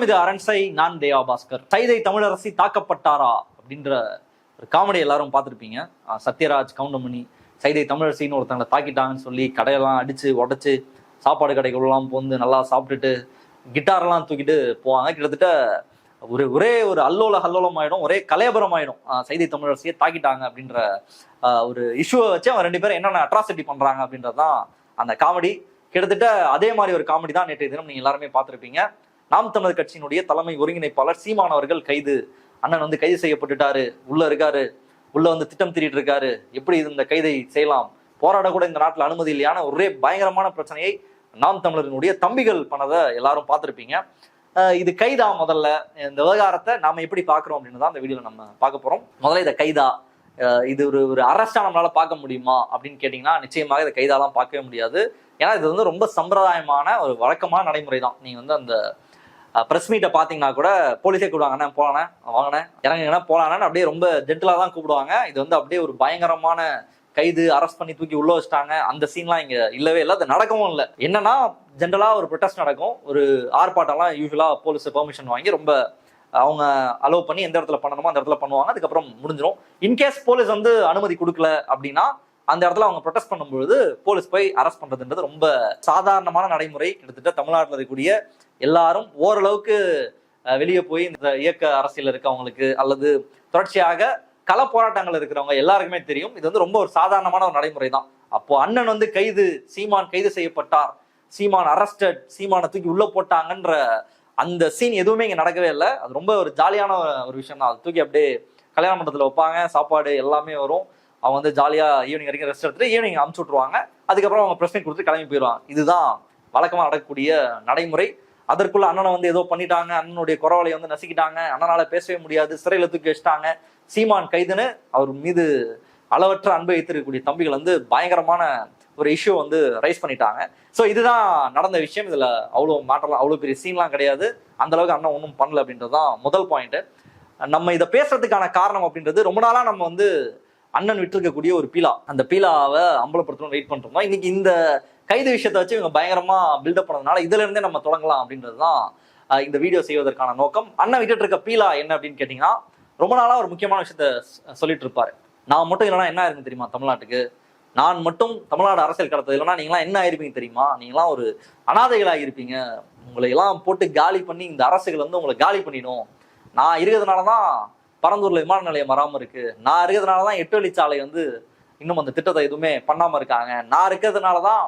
வணக்கம் இது அரண்சை நான் தேவா பாஸ்கர் சைதை தமிழரசி தாக்கப்பட்டாரா? அப்படின்ற ஒரு காமெடி எல்லாரும் பார்த்துருப்பீங்க. சத்யராஜ் கவுண்டமணி சைதை தமிழரசின்னு ஒருத்தங்களை தாக்கிட்டாங்கன்னு சொல்லி கடையெல்லாம் அடிச்சு உடைச்சு சாப்பாடு கடைகள்லாம் போந்து நல்லா சாப்பிட்டுட்டு கிட்டாரெல்லாம் தூக்கிட்டு போவாங்க. கிட்டத்தட்ட ஒரு ஒரே ஒரு அல்லோல ஹல்லோலம் ஆயிடும் ஒரே கலையபரம் ஆயிடும். சைதை தமிழரசியை தாக்கிட்டாங்க அப்படின்ற ஒரு இஷ்யூவை வச்சு அவன் ரெண்டு பேரும் என்னென்ன அட்ராசிட்டி பண்றாங்க அப்படின்றதுதான் அந்த காமெடி. கிட்டத்தட்ட அதே மாதிரி ஒரு காமெடி தான் நேற்றைய தினம் நீங்க எல்லாருமே பார்த்திருப்பீங்க. நாம் தமிழர் கட்சியினுடைய தலைமை ஒருங்கிணைப்பாளர் சீமான் அவர்கள் கைது. அண்ணன் வந்து கைது செய்யப்பட்டுட்டாரு. உள்ள இருக்காரு. உள்ள வந்து திட்டம் திரிட்டு இருக்காரு எப்படி இது இந்த கைதை செய்யலாம்? போராட கூட இந்த நாட்டில் அனுமதி இல்லையான ஒரே பயங்கரமான பிரச்சனையை நாம் தமிழரினுடைய தம்பிகள் பண்ணதை எல்லாரும் பார்த்துருப்பீங்க. இது கைதா முதல்ல. இந்த விவகாரத்தை நாம எப்படி பார்க்குறோம் அப்படின்னு தான் இந்த வீடியோல நம்ம பார்க்க போறோம். முதல்ல இதை கைதா. இது ஒரு ஒரு அரஸ்டா நம்மளால பார்க்க முடியுமா அப்படின்னு கேட்டிங்கன்னா நிச்சயமாக இதை கைதாலாம் பார்க்கவே முடியாது. ஏன்னா இது வந்து ரொம்ப சம்பிரதாயமான ஒரு வழக்கமான நடைமுறை தான் நீங்க வந்து அந்த ப்ரெஸ் மீட்டை பார்த்தீங்கன்னா கூட போலீஸே கூப்பிடுவாங்க அண்ணா போலானே வாங்கினேன் இறங்குங்கன்னா போலாண்ணே அப்படியே ரொம்ப ஜென்டலாக தான் கூப்பிடுவாங்க. இது வந்து அப்படியே ஒரு பயங்கரமான கைது அரெஸ்ட் பண்ணி தூக்கி உள்ள வச்சுட்டாங்க. அந்த சீன்லாம் இங்க இல்லவே இல்லை. அது நடக்கவும் இல்லை. என்னன்னா ஜென்ரலா ஒரு ப்ரொட்டஸ்ட் நடக்கும். ஒரு ஆர்ப்பாட்டம்லாம் யூஸ்வலா போலீஸ் பெர்மிஷன் வாங்கி ரொம்ப அவங்க அலோவ் பண்ணி எந்த இடத்துல பண்ணணுமோ அந்த இடத்துல பண்ணுவாங்க. அதுக்கப்புறம் முடிஞ்சிடும் இன்கேஸ் போலீஸ் வந்து அனுமதி கொடுக்கல அப்படின்னா அந்த இடத்துல அவங்க ப்ரொடெஸ்ட் பண்ணும்பொழுது போலீஸ் போய் அரெஸ்ட் பண்றதுன்றது ரொம்ப சாதாரணமான நடைமுறை. கிட்டத்தட்ட தமிழ்நாட்டில் இருக்கக்கூடிய எல்லாரும் ஓரளவுக்கு வெளியே போய் இந்த இயக்க அரசியல் இருக்கவங்களுக்கு அல்லது தொடர்ச்சியாக கள போராட்டங்கள் இருக்கிறவங்க எல்லாருக்குமே தெரியும். இது வந்து ரொம்ப ஒரு சாதாரணமான ஒரு நடைமுறை தான் அப்போ அண்ணன் வந்து கைது சீமான் கைது செய்யப்பட்டார். சீமான் அரஸ்டட் சீமானை தூக்கி உள்ள போட்டாங்கன்ற அந்த சீன் எதுவுமே இங்க நடக்கவே இல்லை. அது ரொம்ப ஒரு ஜாலியான ஒரு விஷயம் தான் அது தூக்கி அப்படியே கல்யாண மண்டபத்தில் வைப்பாங்க. சாப்பாடு எல்லாமே வரும். அவங்க வந்து ஜாலியா ஈவினிங் வரைக்கும் ரெஸ்ட் எடுத்துட்டு ஈவினிங் அமுச்சு விட்ருவாங்க அதுக்கப்புறம் அவங்க பிரச்சனை கொடுத்து கிளம்பி போயிடுவாங்க. இதுதான் வழக்கமா நடக்கக்கூடிய நடைமுறை. அதற்குள்ள அண்ணனை வந்து ஏதோ பண்ணிட்டாங்க அண்ணனுடைய குறவலை வந்து நசுக்கிட்டாங்க அண்ணனால பேசவே முடியாது சிறையில தூக்கி வச்சிட்டாங்க. சீமான் கைதுன்னு அவர் மீது அளவற்ற அன்பை வைத்திருக்கக்கூடிய தம்பிகள் வந்து பயங்கரமான ஒரு இஷ்யூ வந்து ரைஸ் பண்ணிட்டாங்க. ஸோ இதுதான் நடந்த விஷயம். இதுல அவ்வளோ மாற்றலாம் அவ்வளோ பெரிய சீன்லாம் கிடையாது. அந்த அளவுக்கு அண்ணன் ஒன்றும் பண்ணல அப்படின்றது தான் முதல் பாயிண்ட்டு நம்ம இதை பேசுறதுக்கான காரணம் அப்படின்றது ரொம்ப நாளாக நம்ம வந்து அண்ணன் விட்டுருக்கக்கூடிய ஒரு பீலா. அந்த பீலாவை அம்பலப்படுத்தணும் வெயிட் பண்ணிருந்தோம் இன்னைக்கு இந்த கைது விஷயத்தை வச்சு இவங்க பயங்கரமா பில்டப் பண்ணதுனால இதுல இருந்தே நம்ம தொடங்கலாம் அப்படின்றது தான் இந்த வீடியோ செய்வதற்கான நோக்கம். அண்ணன் விட்டுட்டு இருக்க பீலா என்ன அப்படின்னு கேட்டீங்கன்னா ரொம்ப நாளா ஒரு முக்கியமான விஷயத்த சொல்லிட்டு இருப்பாரு. நான் மட்டும் இல்லைன்னா என்ன இருக்கு தெரியுமா தமிழ்நாட்டுக்கு? நான் மட்டும் தமிழ்நாடு அரசியல் கடத்தது இல்லைன்னா நீங்களாம் என்ன ஆயிருப்பீங்க தெரியுமா? நீங்களாம் ஒரு அனாதைகளாக இருப்பீங்க உங்களை எல்லாம் போட்டு காலி பண்ணி இந்த அரசுகள் வந்து உங்களை காலி பண்ணிடும். நான் இருக்கிறதுனால தான் பரந்தூர்ல விமான நிலையம் வராமல் இருக்கு. நான் இருக்கிறதுனால தான் எட்டு வழிச்சாலை வந்து இன்னும் அந்த திட்டத்தை எதுவுமே பண்ணாமல் இருக்காங்க. நான் இருக்கிறதுனால தான்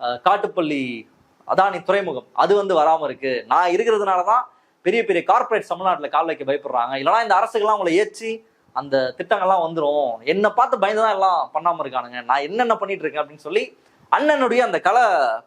காட்டுப்பள்ளி அதானி துறைமுகம். அது வந்து வராமல் இருக்கு. நான் இருக்கிறதுனால தான் பெரிய பெரிய கார்ப்பரேட் தமிழ்நாட்டில் கால் வைக்க பயப்படுறாங்க. இல்லைன்னா இந்த அரசுகள்லாம் உங்களை ஏற்றி அந்த திட்டங்கள்லாம் வந்துடும் என்னை பார்த்து பயந்து தான் எல்லாம் பண்ணாமல் இருக்கானுங்க. நான் என்னென்ன பண்ணிட்டு இருக்கேன் அப்படின்னு சொல்லி அண்ணனுடைய அந்த கல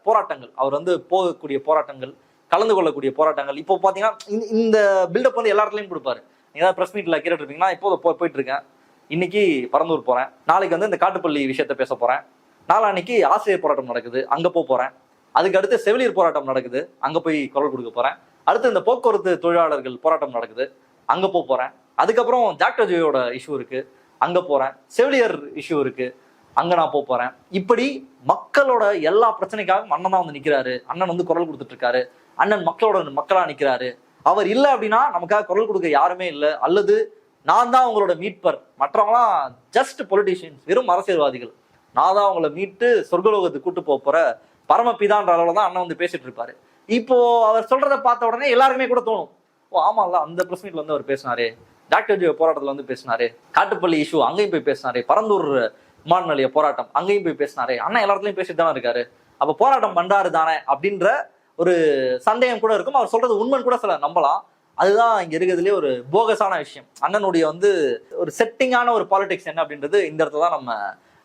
போராட்டங்கள். அவர் வந்து போகக்கூடிய போராட்டங்கள் கலந்து கொள்ளக்கூடிய போராட்டங்கள். இப்போ பார்த்தீங்கன்னா இந்த- இந்த பில்டப் வந்து எல்லா இடத்துலயும் கொடுப்பாரு. நீங்கள் ஏதாவது ப்ரெஸ் மீட்டில் கேட்டுட்டு இருப்பீங்கன்னா இப்போ போயிட்டு இருக்கேன். இன்னைக்கு பரந்தூர் போகிறேன் நாளைக்கு வந்து இந்த காட்டுப்பள்ளி விஷயத்த பேச போகிறேன் நாளான்னைக்கு ஆசிரியர் போராட்டம் நடக்குது. அங்கே போக போகிறேன் அதுக்கு அடுத்து செவிலியர் போராட்டம் நடக்குது. அங்கே போய் குரல் கொடுக்க போகிறேன் அடுத்து இந்த போக்குவரத்து தொழிலாளர்கள் போராட்டம் நடக்குது. அங்கே போக போகிறேன் அதுக்கப்புறம் ஜாக்டர் ஜோயோட இஷ்யூ இருக்குது அங்கே போகிறேன் செவிலியர் இஷ்யூ இருக்குது அங்கே நான் போக போகிறேன் இப்படி மக்களோட எல்லா பிரச்சனைக்காகவும் அண்ணன் தான் வந்து நிற்கிறாரு அண்ணன் வந்து குரல் கொடுத்துட்டு இருக்காரு. அண்ணன் மக்களோட மக்களாக நிற்கிறாரு அவர் இல்லை அப்படின்னா நமக்காக குரல் கொடுக்க யாருமே இல்லை. அல்லது நான் தான் அவங்களோட மீட்பர். மற்றவங்களாம் ஜஸ்ட் பொலிட்டிஷியன்ஸ் வெறும் அரசியல்வாதிகள். நான் தான் உங்களை மீட்டு சொர்க்கலோகத்துக்கு கூட்டு போக போற பரமபிதான்ற அளவில் தான் அண்ணன் வந்து பேசிட்டு இருப்பாரு. இப்போ அவர் சொல்றத பார்த்த உடனே எல்லாருக்குமே கூட தோணும். ஓ ஆமாம்ல அந்த பிரஸ் மீட்ல வந்து அவர் பேசினாரு. டாக்டர் ஜியோ போராட்டத்தில் வந்து பேசினாரு. காட்டுப்பள்ளி இஷ்யூ அங்கேயும் போய் பேசினாரு. பரந்தூர் விமான நிலைய போராட்டம் அங்கேயும் போய் பேசினாரு. அண்ணன் எல்லாத்துலயும் பேசிட்டு தானே இருக்காரு. அப்ப போராட்டம் பண்றாரு தானே அப்படின்ற ஒரு சந்தேகம் கூட இருக்கும். அவர் சொல்றது உண்மைன்னு கூட சில நம்பலாம். அதுதான் இங்க இருக்கிறதுலே ஒரு போகஸான விஷயம். அண்ணனுடைய வந்து ஒரு செட்டிங்கான ஒரு பாலிடிக்ஸ் என்ன அப்படின்றது இந்த இடத்துல தான் நம்ம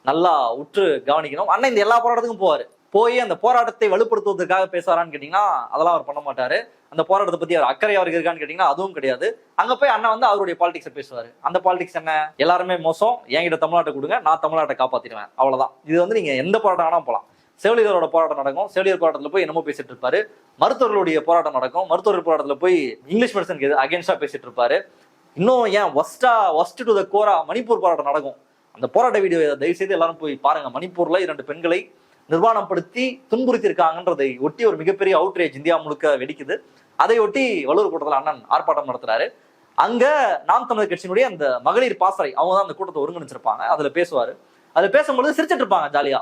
நல்லா உற்று கவனிக்கணும். அண்ணன் இந்த எல்லா போராட்டத்துக்கும் போவாரு. போய் அந்த போராட்டத்தை வலுப்படுத்துவதற்காக பேசுவாரான்னு கேட்டீங்கன்னா அதெல்லாம் அவர் பண்ண மாட்டாரு. அந்த போராட்டத்தை பத்தி அவர் அக்கறை அவருக்கு இருக்கான்னு கேட்டீங்கன்னா அதுவும் கிடையாது. அங்க போய் அண்ணன் வந்து அவருடைய பாலிடிக்ஸை பேசுவாரு. அந்த பாலிடிக்ஸ் என்ன? எல்லாருமே மோசம். என்கிட்ட தமிழ்நாட்டை கொடுங்க. நான் தமிழ்நாட்டை காப்பாத்திடுவேன். அவ்வளவுதான். இது வந்து நீங்க எந்த போராட்டம் வேணா போலாம். செவிலியரோட போராட்டம் நடக்கும். செவிலியர் போராட்டத்துல போய் என்னமோ பேசிட்டு இருப்பாரு. மருத்துவர்களுடைய போராட்டம் நடக்கும். மருத்துவர்கள் போராட்டத்துல போய் இங்கிலீஷ் மெடிசனுக்கு அகேன்ஸ்டா பேசிட்டு இருப்பாரு. இன்னும் ஏன் ஒஸ்டா ஒஸ்ட் டு த கோரா மணிப்பூர் போராட்டம் நடக்கும். அந்த போராட்ட வீடியோ தயவு செய்து எல்லாரும் போய் பாருங்க. மணிப்பூர்ல இரண்டு பெண்களை நிர்வாணப்படுத்தி துன்புறுத்தி இருக்காங்கன்றதை ஒட்டி ஒரு மிகப்பெரிய அவுட்ரேஜ் இந்தியா முழுக்க வெடிக்குது. அதையொட்டி வல்லூர் கூட்டத்தில் அண்ணன் ஆர்ப்பாட்டம் நடத்துறாரு. அங்க நாம் தமிழர் கட்சியினுடைய அந்த மகளிர் பாசறை அவங்க தான் அந்த கூட்டத்தை ஒருங்கிணைச்சிருப்பாங்க. அதுல பேசுவாரு. அதுல பேசும்பொழுது சிரிச்சிட்டு இருப்பாங்க ஜாலியா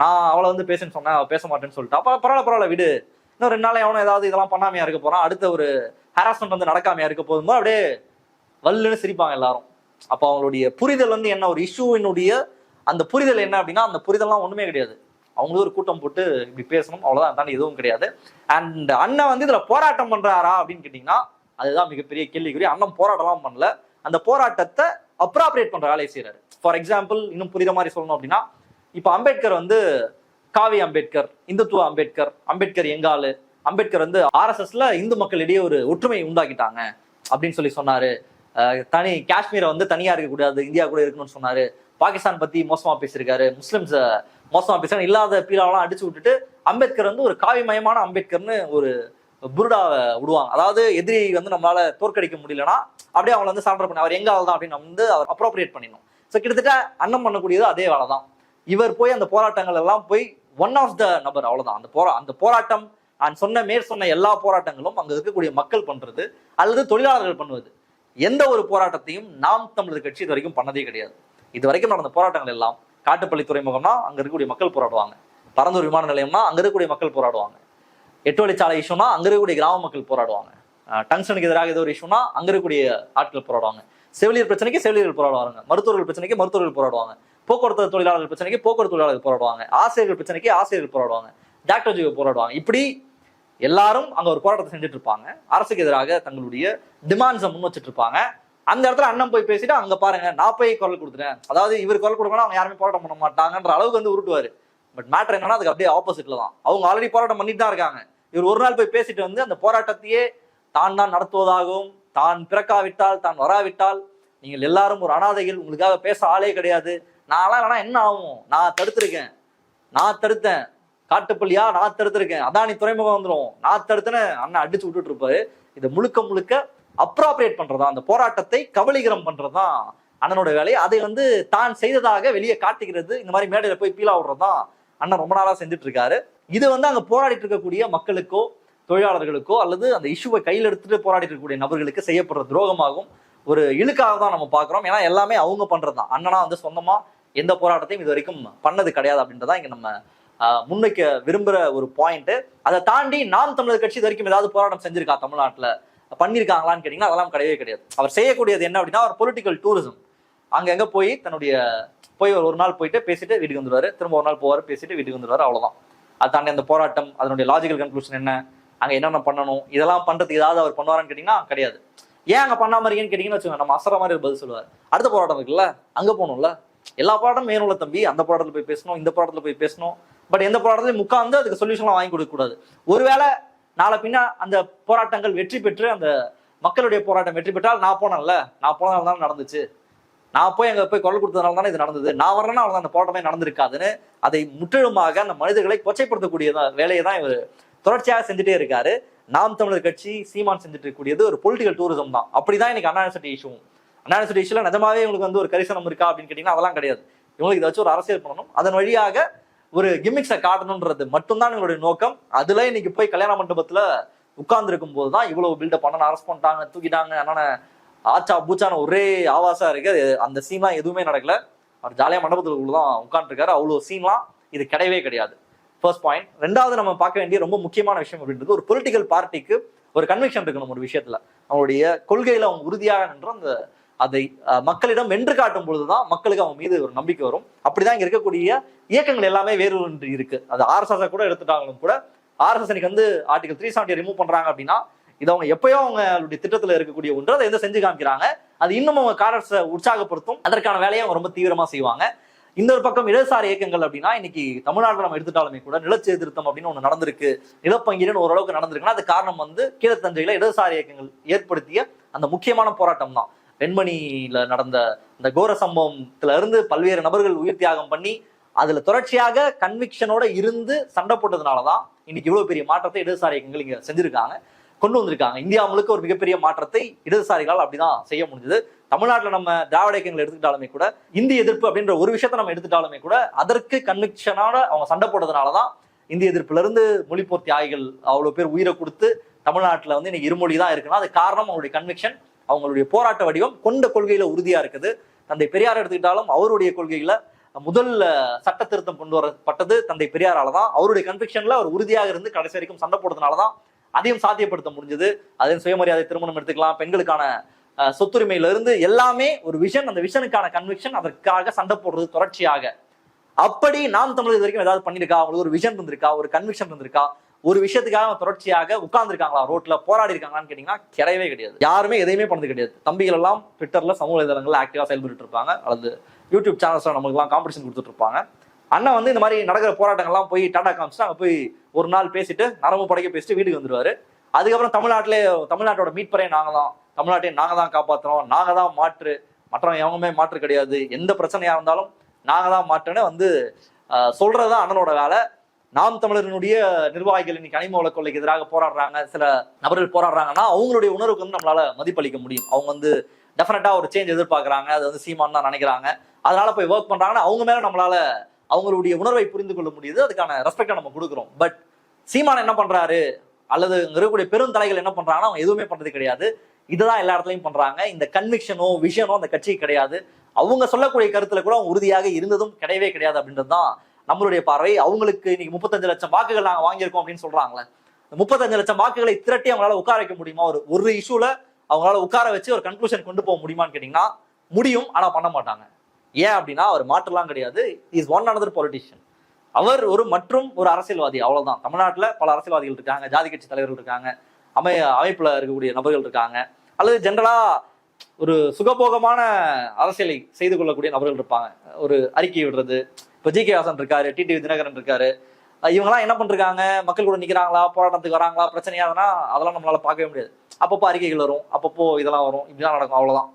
நான் அவளை வந்து பேசுன்னு சொன்னேன் அவள் பேச மாட்டேன்னு சொல்லிட்டு. அப்ப பரவாயில்ல பரவாயில்ல விடு. இன்னும் ரெண்டு நாள் எவனும் ஏதாவது இதெல்லாம் பண்ணாமையா இருக்க போறான். அடுத்த ஒரு ஹராஸ்மெண்ட் வந்து நடக்காமையா இருக்க போதும்போது அப்படியே வல்லுன்னு சிரிப்பாங்க எல்லாரும். அப்போ அவங்களுடைய புரிதல் வந்து என்ன? ஒரு இஷ்யூவினுடைய அந்த புரிதல் என்ன அப்படின்னா அந்த புரிதல்லாம் ஒண்ணுமே கிடையாது. அவங்களும் ஒரு கூட்டம் போட்டு இப்படி பேசணும் அவ்வளவுதான். தாண்டி எதுவும் கிடையாது. அண்ட் அண்ணன் வந்து இதுல போராட்டம் பண்றாரா அப்படின்னு கேட்டிங்கன்னா அதுதான் மிகப்பெரிய கேள்விக்குறி. அண்ணன் போராட்டம்லாம் பண்ணல. அந்த போராட்டத்தை அப்ராப்ரேட் பண்ற வேலையை செய்கிறாரு ஃபார் எக்ஸாம்பிள் இன்னும் புரியுற மாதிரி சொல்லணும் அப்படின்னா இப்போ அம்பேத்கர் வந்து காவி அம்பேத்கர் இந்துத்துவ அம்பேத்கர் அம்பேத்கர் எங்காலு அம்பேத்கர் வந்து ஆர்எஸ்எஸ்ல இந்து மக்களிடையே ஒரு ஒற்றுமை உண்டாக்கிட்டாங்க அப்படின்னு சொல்லி சொன்னாரு. தனி காஷ்மீரை வந்து தனியா இருக்கக்கூடாது இந்தியா கூட இருக்கணும்னு சொன்னாரு. பாகிஸ்தான் பத்தி மோசமா பேசியிருக்காரு. முஸ்லிம்ஸ் மோசமா பேசுறாங்க இல்லாத பீலாவெல்லாம் அடிச்சு விட்டுட்டு அம்பேத்கர் வந்து ஒரு காவிமயமான அம்பேத்கர்னு ஒரு புருடாவை விடுவாங்க அதாவது எதிரி வந்து நம்மளால தோற்கடிக்க முடியலன்னா அப்படியே அவங்களை வந்து சாண்டர் பண்ணி அவர் எங்க ஆள் தான் அப்படின்னு நம்ம வந்து அவர் அப்ரோப்ரியேட் பண்ணிடணும். ஸோ கிட்டத்தட்ட அன்னம் பண்ணக்கூடியது அதே வேலை தான் இவர் போய் அந்த போராட்டங்கள் எல்லாம் போய் ஒன் ஆஃப் த நபர் அவ்வளவுதான். அந்த போரா அந்த போராட்டம் நான் சொன்ன மேற் சொன்ன எல்லா போராட்டங்களும் அங்க இருக்கக்கூடிய மக்கள் பண்றது அல்லது தொழிலாளர்கள் பண்ணுவது. எந்த ஒரு போராட்டத்தையும் நாம் தமிழர் கட்சி இது வரைக்கும் பண்ணதே கிடையாது. இது வரைக்கும் நடந்த போராட்டங்கள் எல்லாம் காட்டுப்பள்ளி துறைமுகம்னா அங்க இருக்கக்கூடிய மக்கள் போராடுவாங்க. பரந்தூர் விமான நிலையம்னா அங்க இருக்கக்கூடிய மக்கள் போராடுவாங்க. எட்டு வழிச்சாலை இஷ்யூனா அங்க இருக்கக்கூடிய கிராம மக்கள் போராடுவாங்க. டங்ஷனுக்கு எதிராக ஏதோ ஒரு இஷ்யூனா அங்க இருக்கக்கூடிய ஆட்கள் போராடுவாங்க. செவிலியர் பிரச்சனைக்கு செவிலியர்கள் போராடுவாங்க. மருத்துவர்கள் பிரச்சனைக்கு மருத்துவர்கள் போராடுவாங்க. போக்குவரத்து தொழிலாளர்கள் பிரச்சனைக்கு போக்குவரத்து தொழிலாளர்கள் போராடுவாங்க. ஆசிரியர்கள் பிரச்சனைக்கு ஆசிரியர்கள் போராடுவாங்க. டாக்டர் ஜீவ போராடுவாங்க. இப்படி எல்லாரும் அங்க ஒரு போராட்டத்தை செஞ்சுட்டு இருப்பாங்க அரசுக்கு எதிராக தங்களுடைய டிமாண்ட்ஸை முன் வச்சுட்டு இருப்பாங்க அந்த இடத்துல அண்ணன் போய் பேசிட்டு அங்க பாருங்க நான் போய் குரல் கொடுத்துறேன் அதாவது இவர் குரல் கொடுக்கணும் அவங்க யாருமே போராட்டம் பண்ண மாட்டாங்கன்ற அளவுக்கு வந்து உருட்டுவாரு. பட் மேட்டர் என்னன்னா அதுக்கு அப்படியே ஆப்போசிட்ல தான். அவங்க ஆல்ரெடி போராட்டம் பண்ணிட்டு தான் இருக்காங்க. இவர் ஒரு நாள் போய் பேசிட்டு வந்து அந்த போராட்டத்தையே தான் தான் நடத்துவதாகவும் தான் பிறக்காவிட்டால் தான் வராவிட்டால் நீங்கள் எல்லாரும் ஒரு அனாதைகள் உங்களுக்காக பேச ஆளே கிடையாது. நான்லாம் இல்லைனா என்ன ஆகும்? நான் தடுத்திருக்கேன். நான் தடுத்தேன். காட்டுப்பள்ளியா? நான் தடுத்திருக்கேன் அதானி துறைமுகம் வந்துடும் நான் தடுத்துன்னு அண்ணன் அடிச்சு விட்டுட்டு இருப்பாரு. இதை முழுக்க முழுக்க அப்ராப்ரியேட் பண்றதா? அந்த போராட்டத்தை கபலீகரம் பண்றதுதான் அண்ணனோட வேலை அதை வந்து தான் செய்ததாக வெளியே காட்டுகிறது. இந்த மாதிரி மேடையில போய் பீலா விடுறதுதான் அண்ணன் ரொம்ப நாளா செஞ்சுட்டு இருக்காரு. இது வந்து அங்க போராடிட்டு இருக்கக்கூடிய மக்களுக்கோ தொழிலாளர்களுக்கோ அல்லது அந்த இஷ்யூவை கையில் எடுத்துட்டு போராடிட்டு இருக்கக்கூடிய நபர்களுக்கு செய்யப்படுற துரோகமாகும். ஒரு இழுக்காக தான் நம்ம பாக்குறோம் ஏன்னா எல்லாமே அவங்க பண்றதுதான். அண்ணனா வந்து சொந்தமா எந்த போராட்டத்தையும் இது வரைக்கும் பண்ணது கிடையாது அப்படின்றதான் இங்க நம்ம முன்வைக்க விரும்புற ஒரு பாயிண்ட் அதை தாண்டி நாம் தமிழர் கட்சி இது வரைக்கும் ஏதாவது போராட்டம் செஞ்சிருக்கா தமிழ்நாட்டில்? பண்ணியிருக்காங்களான்னு கேட்டிங்கன்னா அதெல்லாம் கிடையவே கிடையாது. அவர் செய்யக்கூடியது என்ன அப்படின்னா அவர் பொலிட்டிக்கல் டூரிசம் அங்கங்கே போய் தன்னுடைய போய் ஒரு ஒரு நாள் போயிட்டு பேசிட்டு வீட்டுக்கு வந்துடுவார் திரும்ப ஒரு நாள் போவாரு பேசிட்டு வீட்டுக்கு வந்துடுவார் அவ்வளோதான் அது தாண்டி அந்த போராட்டம் அதனுடைய லாஜிக்கல் கன்க்ளூஷன் என்ன? அங்கே என்னென்ன பண்ணணும்? இதெல்லாம் பண்ணுறதுக்கு ஏதாவது அவர் பண்ணுவாரான்னு கேட்டீங்கன்னா கிடையாது. ஏன் அங்க பண்ணாம இருக்கீங்கன்னு கேட்டீங்கன்னு வச்சுக்கோங்க நம்ம அசர மாதிரி ஒரு பதில் சொல்லுவார். அடுத்த போராட்டம் இருக்குல்ல அங்கே போகணும்ல. எல்லா போராட்டமும் மேனுள்ள தம்பி. அந்த போராட்டத்தில் போய் பேசணும் இந்த போராட்டத்தில் போய் பேசணும். பட் எந்த போராட்டத்தையும் உட்காந்து அதுக்கு சொல்யூஷன்லாம் வாங்கி கொடுக்க கூடாது. ஒருவேளை நாளை பின்னா அந்த போராட்டங்கள் வெற்றி பெற்று அந்த மக்களுடைய போராட்டம் வெற்றி பெற்றால் நான் போனேன்ல நான் போனதால தான் நடந்துச்சு. நான் போய் அங்கே போய் குரல் கொடுத்ததுனால தானே இது நடந்தது. நான் வரலன்னா அவ்வளவு அந்த போராட்டமே நடந்திருக்காதுன்னு அதை முற்றிலுமாக அந்த மனிதர்களை கொச்சைப்படுத்தக்கூடிய வேலையை தான் இவர் தொடர்ச்சியாக செஞ்சுட்டே இருக்காரு. நாம் தமிழர் கட்சி சீமான் செஞ்சுட்டு இருக்கக்கூடியது ஒரு பொலிட்டிக்கல் டூரிசம் தான். அப்படிதான் இன்னைக்கு அண்ணா யூனிவர்சிட்டி இஷ்யூவும் அண்ணா யூனிவர்சிட்டி இஷ்யூல நிஜமாவே இவங்களுக்கு வந்து ஒரு கரிசனம் இருக்கா அப்படின்னு கேட்டீங்கன்னா அதெல்லாம் கிடையாது. இவங்களுக்கு இதை வச்சு ஒரு அரசியல் பண்ணணும். அதன் வழியாக ஒரு கிமிக்ஸை காட்டணுன்றது மட்டும்தான் எங்களுடைய நோக்கம். அதுல இன்னைக்கு போய் கல்யாண மண்டபத்துல உட்கார்ந்து இருக்கும் போது தான் இவ்வளவு பில்டப் பண்ண அரஸ்ட் பண்ணிட்டாங்க தூக்கிட்டாங்க அதனால ஆச்சா பூச்சான ஒரே ஆவாசா இருக்கு. அது அந்த சீன்லாம் எதுவுமே நடக்கல. அவர் ஜாலியா மண்டபத்துக்குள்ள தான் உட்காந்துருக்காரு அவ்வளவு சீன்லாம் இது கிடையவே கிடையாது. ஃபர்ஸ்ட் பாயிண்ட் ரெண்டாவது நம்ம பார்க்க வேண்டிய ரொம்ப முக்கியமான விஷயம் அப்படின்றது ஒரு பொலிட்டிக்கல் பார்ட்டிக்கு ஒரு கன்விக்ஷன் இருக்கணும் ஒரு விஷயத்துல. அவங்களுடைய கொள்கையில அவங்க உறுதியாக நின்று அந்த அதை மக்களிடம் வென்று காட்டும் பொழுதுதான் மக்களுக்கு அவன் மீது ஒரு நம்பிக்கை வரும். அப்படிதான் இங்க இருக்கக்கூடிய இயக்கங்கள் எல்லாமே வேறு ஒன்று இருக்கு. அது ஆர்எஸ்எஸ் கூட எடுத்துட்டாங்களும் கூட ஆர்எஸ்எஸ் இன்னைக்கு வந்து ஆர்டிகல் த்ரீ செவன்டி ரிமூவ் பண்றாங்க அப்படின்னா இது அவங்க எப்பயோ அவங்களுடைய திட்டத்துல இருக்கக்கூடிய ஒன்று அதை எந்த செஞ்சு காமிக்கிறாங்க. அது இன்னும் அவங்க காரர்ஸை உற்சாகப்படுத்தும். அதற்கான வேலையை அவங்க ரொம்ப தீவிரமா செய்வாங்க. இந்த ஒரு பக்கம் இடதுசாரி இயக்கங்கள் அப்படின்னா இன்னைக்கு தமிழ்நாட்டில் நம்ம எடுத்துட்டாலுமே கூட நிலச்சீர்திருத்தம் அப்படின்னு ஒன்று நடந்திருக்கு. நிலப்பங்கீடுன்னு ஓரளவுக்கு நடந்திருக்குன்னா அது காரணம் வந்து கீழத்தஞ்சையில இடதுசாரி இயக்கங்கள் ஏற்படுத்திய அந்த முக்கியமான போராட்டம் தான் வெண்மணியில நடந்த இந்த கோர சம்பவத்துல இருந்து பல்வேறு நபர்கள் உயிர் தியாகம் பண்ணி அதுல தொடர்ச்சியாக கன்விக்ஷனோட இருந்து சண்டை போட்டதுனாலதான் இன்னைக்கு இவ்வளவு பெரிய மாற்றத்தை இடதுசாரி இயக்கங்கள் இங்க செஞ்சிருக்காங்க கொண்டு வந்திருக்காங்க. இந்தியா முழுக்க ஒரு மிகப்பெரிய மாற்றத்தை இடதுசாரிகளால் அப்படிதான் செய்ய முடிஞ்சது. தமிழ்நாட்டில் நம்ம திராவிட இயக்கங்கள் எடுத்துக்கிட்டாலுமே கூட இந்திய எதிர்ப்பு அப்படின்ற ஒரு விஷயத்த நம்ம எடுத்துட்டாலுமே கூட அதற்கு கன்விக்ஷனோட அவங்க சண்டை போட்டதுனாலதான் இந்திய எதிர்ப்புல இருந்து மொழிப்போர் தியாகிகள் அவ்வளவு பேர் உயிரை கொடுத்து தமிழ்நாட்டில் வந்து இன்னைக்கு இருமொழி தான் இருக்குன்னா அது காரணம் அவங்களுடைய கன்விக்ஷன் அவங்களுடைய போராட்ட வடிவம் கொண்ட கொள்கையில உறுதியா இருக்குது. தந்தை பெரியார் எடுத்துக்கிட்டாலும் அவருடைய கொள்கையில முதல் சட்ட திருத்தம் கொண்டு வரப்பட்டது தந்தை பெரியாரால தான் அவருடைய கன்விக்ஷன்ல அவர் உறுதியாக இருந்து கடைசி வரைக்கும் சண்டை போடுறதுனால தான் அதையும் சாத்தியப்படுத்த முடிஞ்சது. அதையும் சுயமரியாதை திருமணம் எடுத்துக்கலாம். பெண்களுக்கான சொத்துரிமையில இருந்து எல்லாமே ஒரு விஷன் அந்த விஷனுக்கான கன்விக்ஷன் அதற்காக சண்டை போடுறது தொடர்ச்சியாக. அப்படி நாம் தமிழர் இது வரைக்கும் ஏதாவது பண்ணியிருக்கா அவங்களுக்கு ஒரு விஷன் இருந்திருக்கா ஒரு கன்விக்ஷன் இருந்திருக்கா ஒரு விஷயத்துக்காக தொடர்ச்சியாக உட்கார்ந்துருக்காங்களா? ரோட்ல போராடி இருக்காங்களான்னு கேட்டீங்கன்னா கிடையவே கிடையாது. யாருமே எதையுமே பண்ணது கிடையாது. தம்பிகள் எல்லாம் ட்விட்டர்ல சமூக இதழங்கள்ல ஆக்டிவா செயல்பட்டு இருப்பாங்க. அல்லது யூடியூப் சேனல்ஸ்ல நமக்கு எல்லாம் காம்படிஷன் கொடுத்துட்டு இருப்பாங்க. அண்ணன் வந்து இந்த மாதிரி நடக்கிற போராட்டங்கள்லாம் போய் டாடா காமிச்சிட்டு அங்க போய் ஒரு நாள் பேசிட்டு நரம்பு படைக்க பேசிட்டு வீட்டுக்கு வந்துருவாரு. அதுக்கப்புறம் தமிழ்நாட்டிலே தமிழ்நாட்டோட மீட்பரே நாங்க தான் தமிழ்நாட்டையும் நாங்க தான் காப்பாத்துறோம். நாங்க தான் மாற்று. மற்றவங்க எவங்கமே மாற்று கிடையாது. எந்த பிரச்சனையா இருந்தாலும் நாங்க தான் மாற்றுன்னு வந்து சொல்கிறது சொல்றதுதான் அண்ணனோட வேலை. நாம் தமிழர்களுடைய நிர்வாகிகள் இன்னைக்கு கனிம வள கொள்ளைக்கு எதிராக போராடுறாங்க. சில நபர்கள் போராடுறாங்கன்னா அவங்களுடைய உணர்வுக்கு வந்து நம்மளால மதிப்பளிக்க முடியும். அவங்க வந்து டெஃபினட்டா ஒரு சேஞ்ச் எதிர்பார்க்கறாங்க. அது வந்து சீமான் தான் நினைக்கிறாங்க. அதனால போய் ஒர்க் பண்றாங்கன்னா அவங்க மேல நம்மளால அவங்களுடைய உணர்வை புரிந்து கொள்ள முடியுது. அதுக்கான ரெஸ்பெக்டை நம்ம கொடுக்குறோம். பட் சீமான் என்ன பண்றாரு? அல்லது இங்க இருக்கக்கூடிய பெருந்தலைகள் என்ன பண்றாங்கன்னா அவங்க எதுவுமே பண்றது கிடையாது. இதுதான் எல்லா இடத்துலையும் பண்றாங்க. இந்த கன்விக்ஷனோ விஷனோ அந்த கட்சிக்கு கிடையாது. அவங்க சொல்லக்கூடிய கருத்துல கூட அவங்க உறுதியாக இருந்ததும் கிடையவே கிடையாது அப்படின்றது தான் நம்மளுடைய பார்வை அவங்களுக்கு இன்னைக்கு முப்பத்தஞ்சு லட்சம் வாக்குகள் நாங்க வாங்கியிருக்கோம் அப்படின்னு சொல்றாங்களே. இந்த முப்பத்தஞ்சு லட்சம் வாக்குகளை திரட்டி அவங்களால உட்கார வைக்க முடியுமா? ஒரு ஒரு இஷ்யூல அவங்களால உட்கார வச்சு ஒரு கன்க்ளூஷன் கொண்டு போக முடியுமான்னு கேட்டீங்கன்னா முடியும் ஆனா பண்ண மாட்டாங்க. ஏன் அப்படின்னா அவர் மாற்றலாம் கிடையாது. இஸ் ஒன் அனதர் பொலிட்டிஷியன் அவர் ஒரு மற்றும் ஒரு அரசியல்வாதி அவ்வளவுதான். தமிழ்நாட்டில் பல அரசியல்வாதிகள் இருக்காங்க ஜாதி கட்சி தலைவர்கள் இருக்காங்க அமை அமைப்புல இருக்கக்கூடிய நபர்கள் இருக்காங்க அல்லது ஜென்ரலா ஒரு சுகபோகமான அரசியலை செய்து கொள்ளக்கூடிய நபர்கள் இருப்பாங்க. ஒரு அறிக்கை விடுறது இப்போ ஜி கே வாசன் இருக்காரு டிடிவி தினகரன் இருக்காரு. இவங்கெல்லாம் என்ன பண்றாங்க மக்கள் கூட நிக்கிறாங்களா? போராட்டத்துக்கு வராங்களா? பிரச்சனையாதுன்னா அதெல்லாம் நம்மளால பார்க்கவே முடியாது. அப்பப்போ அறிக்கைகள் வரும் அப்பப்போ இதெல்லாம் வரும் இப்படிதான் நடக்கும் அவ்வளவுதான்.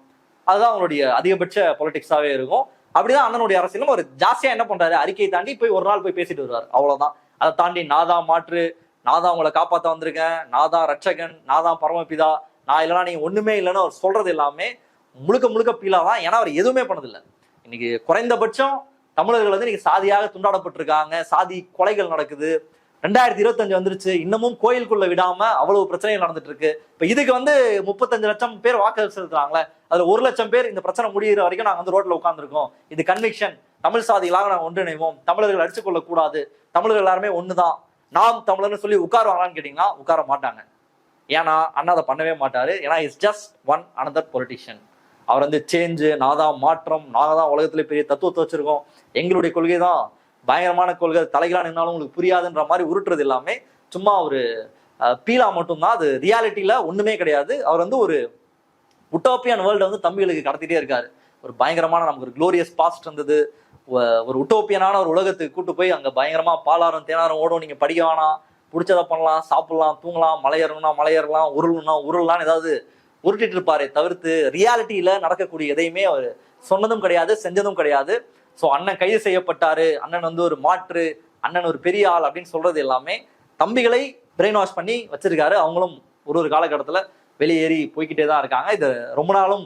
அதுதான் அவங்களுடைய அதிகபட்ச பொலிட்டிக்ஸாவே இருக்கும். அப்படிதான் அண்ணனுடைய அரசியலும் ஒரு ஜாஸ்தியா என்ன பண்றாரு? அறிக்கையை தாண்டி போய் ஒரு நாள் போய் பேசிட்டு வருவார். அவ்வளவுதான். அதை தாண்டி நாதா மாற்று நான் தான் உங்களை காப்பாற்ற வந்திருக்கேன் நான் தான் ரட்சகன் நான் தான் பரமபிதா நான் இல்லைன்னா நீங்க ஒண்ணுமே இல்லைன்னு அவர் சொல்றது எல்லாமே முழுக்க முழுக்க பீலா தான். ஏன்னா அவர் எதுவுமே பண்ணதில்லை. இன்னைக்கு குறைந்தபட்சம் தமிழர்கள் வந்து இன்னைக்கு சாதியாக துண்டாடப்பட்டிருக்காங்க. சாதி கொலைகள் நடக்குது. ரெண்டாயிரத்தி இருபத்தஞ்சு வந்துருச்சு. இன்னமும் கோயிலுக்குள்ள விடாம அவ்வளவு பிரச்சனைகள் நடந்துட்டு இருக்கு இப்ப இதுக்கு வந்து முப்பத்தஞ்சு லட்சம் பேர் வாக்கு செலுத்துறாங்களே அதுல ஒரு லட்சம் பேர் இந்த பிரச்சனை முடியிற வரைக்கும் நாங்க வந்து ரோட்ல உட்காந்துருக்கோம் இது கன்விக்ஷன் தமிழ் சாதிகளாக நாங்க ஒன்றிணைவோம். தமிழர்கள் அடிச்சு கொள்ள கூடாது தமிழர்கள் எல்லாருமே ஒண்ணுதான். நாம் தமிழர்னு சொல்லி உட்காருவாங்களான்னு கேட்டீங்கன்னா உட்கார மாட்டாங்க. ஏன்னா அண்ணா அதை பண்ணவே மாட்டாரு. ஏன்னா is just one another politician அவர் வந்து சேஞ்சு நான் தான் மாற்றம் நாங்கள் தான் உலகத்துல பெரிய தத்துவத்தை வச்சிருக்கோம். எங்களுடைய கொள்கை தான் பயங்கரமான கொள்கை. தலைகளா நின்னாலும் உங்களுக்கு புரியாதுன்ற மாதிரி உருட்டுறது எல்லாமே சும்மா ஒரு பீலா மட்டும்தான். அது ரியாலிட்டியில ஒண்ணுமே கிடையாது. அவர் வந்து ஒரு உட்டோப்பியன் வேர்ல்டை வந்து தம்பிகளுக்கு கடத்திட்டே இருக்காரு. ஒரு பயங்கரமான நமக்கு ஒரு க்ளோரியஸ் பாஸ்ட் இருந்தது. ஒரு உட்டோப்பியனான ஒரு உலகத்துக்கு கூட்டு போய் அங்க பயங்கரமா பாலாரம் தேனாரம் ஓடும். நீங்க படிக்க வேணாம். பிடிச்சதை பண்ணலாம் சாப்பிடலாம் தூங்கலாம் மலையேறணும்னா மலையேறலாம் உருளணும்னா உருளலாம் ஏதாவது உருட்டிட்டு இருப்பாரே தவிர்த்து ரியாலிட்டியில நடக்கக்கூடிய எதையுமே அவர் சொன்னதும் கிடையாது செஞ்சதும் கிடையாது. ஸோ அண்ணன் கைது செய்யப்பட்டாரு. அண்ணன் வந்து ஒரு மாற்று அண்ணன் ஒரு பெரிய ஆள் அப்படின்னு சொல்றது எல்லாமே தம்பிகளை பிரெயின் வாஷ் பண்ணி வச்சிருக்காரு. அவங்களும் ஒரு ஒரு காலகட்டத்தில் வெளியேறி போய்கிட்டே தான் இருக்காங்க. இது ரொம்ப நாளும்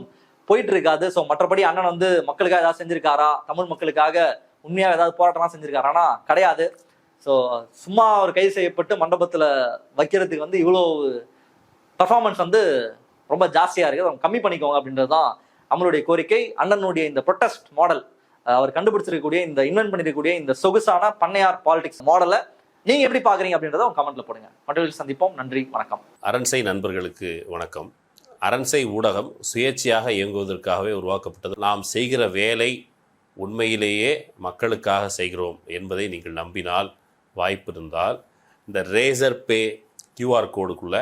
போயிட்டு இருக்காது. ஸோ மற்றபடி அண்ணன் வந்து மக்களுக்காக ஏதாவது செஞ்சிருக்காரா? தமிழ் மக்களுக்காக உண்மையாக ஏதாவது போராட்டம்லாம் செஞ்சிருக்காரானா கிடையாது. ஸோ சும்மா அவர் கைது செய்யப்பட்டு மண்டபத்தில் வைக்கிறதுக்கு வந்து இவ்வளோ பர்ஃபார்மன்ஸ் வந்து ரொம்ப ஜாஸ்தியாக இருக்குது. அவங்க கம்மி பண்ணிக்கோங்க அப்படின்றது தான் நம்மளுடைய கோரிக்கை. அண்ணனுடைய இந்த ப்ரொட்டஸ்ட் மாடல் அவர் கண்டுபிடிச்சிருக்கக்கூடிய இந்த இன்வென்ட் பண்ணிருக்கக்கூடிய இந்த சொகுசான பண்ணையார் பாலிடிக்ஸ் மாடலை நீங்க எப்படி பாக்குறீங்க அப்படின்றத உங்க கமெண்ட்ல போடுங்க. மற்றவர்கள் சந்திப்போம். நன்றி. வணக்கம். அரண்சை நண்பர்களுக்கு வணக்கம். அரண்சை ஊடகம் சுயேட்சையாக இயங்குவதற்காகவே உருவாக்கப்பட்டது. நாம் செய்கிற வேலை உண்மையிலேயே மக்களுக்காக செய்கிறோம் என்பதை நீங்கள் நம்பினால் வாய்ப்பு இருந்தால் இந்த ரேசர் பே கியூஆர் கோடுக்குள்ளே